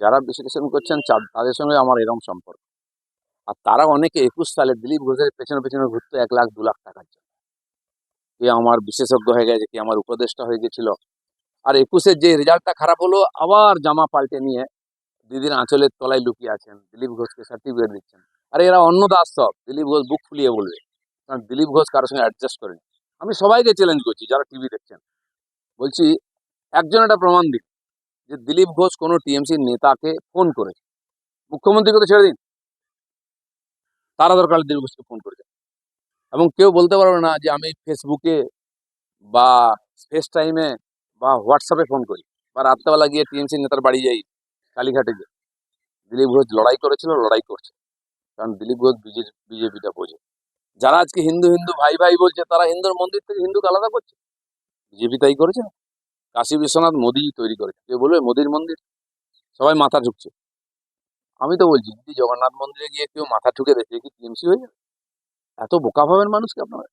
যারা বিশ্লেষণ করছেন তাদের সঙ্গে আমার এরকম সম্পর্ক। আর তারা অনেকে একুশ সালে দিলীপ ঘোষের পেছনে পেছনে ঘুরতো এক লাখ, দু লাখ টাকার জন্য। কে আমার বিশেষজ্ঞ হয়ে গেছে, কে আমার উপদেষ্টা হয়ে গেছিল। আর একুশের যে রেজাল্টটা খারাপ হলো, আবার জামা পাল্টে নিয়ে দিদির আঁচলের তলায় লুকিয়ে আছেন, দিলীপ ঘোষকে সার্টিফিকেট দিচ্ছেন। আর এরা অন্য দাস সব, দিলীপ ঘোষ বুক ফুলিয়ে বলবে। কারণ দিলীপ ঘোষ কারোর সঙ্গে অ্যাডজাস্ট করেনি। আমি সবাইকে চ্যালেঞ্জ করছি, যারা টিভি দেখছেন। বলছি, একজন একটা প্রমাণ দিন। যে দিলীপ ঘোষ কোনো টিএমসির নেতাকে ফোন করেছে। মুখ্যমন্ত্রীকে তো ছেড়ে দিন। তারা দরকার দিলীপ ঘোষকে ফোন করেছে। এবং কেউ বলতে পারবে না যে আমি ফেসবুকে বা ফেস টাইমে বা হোয়াটসঅ্যাপে ফোন করি বা রাত্রেবেলা গিয়ে টিএমসি নেতার বাড়ি যাই, কালীঘাটে গিয়ে দিলীপ ঘোষ লড়াই করেছিল, লড়াই করছে। কারণ দিলীপ ঘোষ বিজেপিটা বোঝে। যারা আজকে হিন্দু হিন্দু ভাই ভাই বলছে, তারা হিন্দুর মন্দির থেকে হিন্দুকে আলাদা করছে। বিজেপি তাই করেছে। কাশী বিশ্বনাথ মোদি তৈরি করেছে কেউ বলবে মোদির মন্দির? সবাই মাথা ঠুকছে আমি তো বলছি, যদি জগন্নাথ মন্দিরে গিয়ে কেউ মাথা ঠুকে দেখে কি টিএমসি হয়ে যাবে? এত বোকা ভাবেন মানুষকে আপনারা?